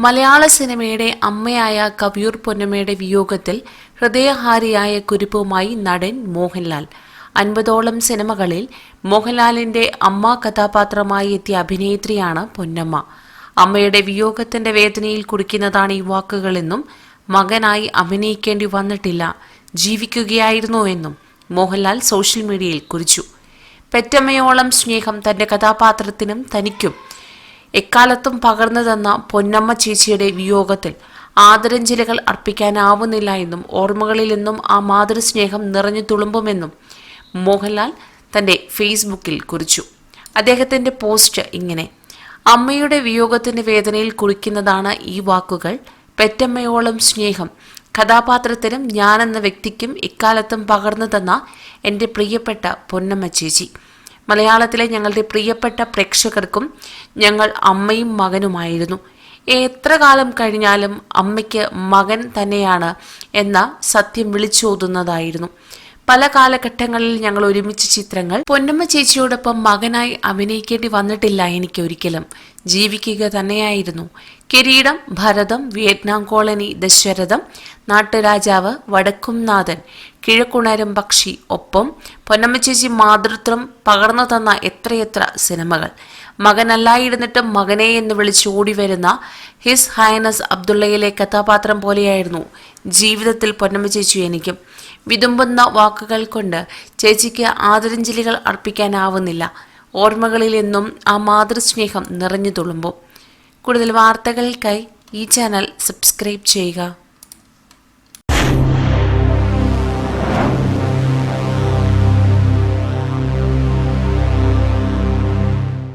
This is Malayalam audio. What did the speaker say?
മലയാള സിനിമയുടെ അമ്മയായ കവിയൂർ പൊന്നമ്മയുടെ വിയോഗത്തിൽ ഹൃദയഹാരിയായ കുരിപ്പുമായി നടൻ മോഹൻലാൽ. അൻപതോളം സിനിമകളിൽ മോഹൻലാലിന്റെ അമ്മ കഥാപാത്രമായി എത്തിയ അഭിനേത്രിയാണ് പൊന്നമ്മ. അമ്മയുടെ വിയോഗത്തിന്റെ വേദനയിൽ കുടിക്കുന്നതാണ് ഈ വാക്കുകളെന്നും മകനായി അഭിനയിക്കേണ്ടി വന്നിട്ടില്ല ജീവിക്കുകയായിരുന്നു എന്നും മോഹൻലാൽ സോഷ്യൽ മീഡിയയിൽ കുറിച്ചു. പെറ്റമ്മയോളം സ്നേഹം തന്റെ കഥാപാത്രത്തിനും തനിക്കും എക്കാലത്തും പകർന്നു തന്ന പൊന്നമ്മ ചേച്ചിയുടെ വിയോഗത്തിൽ ആദരഞ്ജലികൾ അർപ്പിക്കാനാവുന്നില്ല എന്നും ഓർമ്മകളിൽ നിന്നും ആ മാതൃസ്നേഹം നിറഞ്ഞു തുളുമ്പുമെന്നും മോഹൻലാൽ തന്റെ ഫേസ്ബുക്കിൽ കുറിച്ചു. അദ്ദേഹത്തിന്റെ പോസ്റ്റ് ഇങ്ങനെ അമ്മയുടെ വിയോഗത്തിന്റെ വേദനയിൽ കുറിക്കുന്നതാണ് ഈ വാക്കുകൾ. പെറ്റമ്മയോളം സ്നേഹം. കഥാപാത്രത്തിനും ഞാനെന്ന വ്യക്തിക്കും ഇക്കാലത്തും പകർന്നു തന്ന എന്റെ പ്രിയപ്പെട്ട പൊന്നമ്മ ചേച്ചി. മലയാളത്തിലെ ഞങ്ങളുടെ പ്രിയപ്പെട്ട പ്രേക്ഷകർക്കും ഞങ്ങൾ അമ്മയും മകനുമായിരുന്നു. എത്ര കാലം കഴിഞ്ഞാലും അമ്മയ്ക്ക് മകൻ തന്നെയാണ് എന്ന സത്യം വിളിച്ചോതുന്നതായിരുന്നു. പല കാലഘട്ടങ്ങളിൽ ഞങ്ങൾ ഒരുമിച്ച് ചിത്രങ്ങൾ പൊന്നമ്മ ചേച്ചിയോടൊപ്പം മകനായി അഭിനയിക്കേണ്ടി വന്നിട്ടില്ല എനിക്ക് ഒരിക്കലും ജീവിക്കുക തന്നെയായിരുന്നു. കിരീടം ഭരതം വിയറ്റ്നാം കോളനി ദശരഥം നാട്ടുരാജാവ് വടക്കുംനാഥൻ കിഴക്കുണരം പക്ഷി ഒപ്പം പൊന്നമ്മ ചേച്ചി മാതൃത്വം പകർന്നു തന്ന എത്രയെത്ര സിനിമകൾ. മകനല്ലായിരുന്നിട്ടും മകനെ എന്ന് വിളിച്ച് ഓടി വരുന്ന ഹിസ് ഹൈനസ് അബ്ദുള്ളയിലെ കഥാപാത്രം പോലെയായിരുന്നു ജീവിതത്തിൽ പൊന്നമ്മ ചേച്ചി എനിക്കും. വിതുമ്പുന്ന വാക്കുകൾ കൊണ്ട് ചേച്ചിക്ക് ആദരാഞ്ജലികൾ അർപ്പിക്കാനാവുന്നില്ല. ഓർമ്മകളിൽ എന്നും ആ മാതൃസ്നേഹം നിറഞ്ഞു തുളുമ്പും. കൂടുതൽ വാർത്തകൾക്കായി ഈ ചാനൽ സബ്സ്ക്രൈബ് ചെയ്യുക.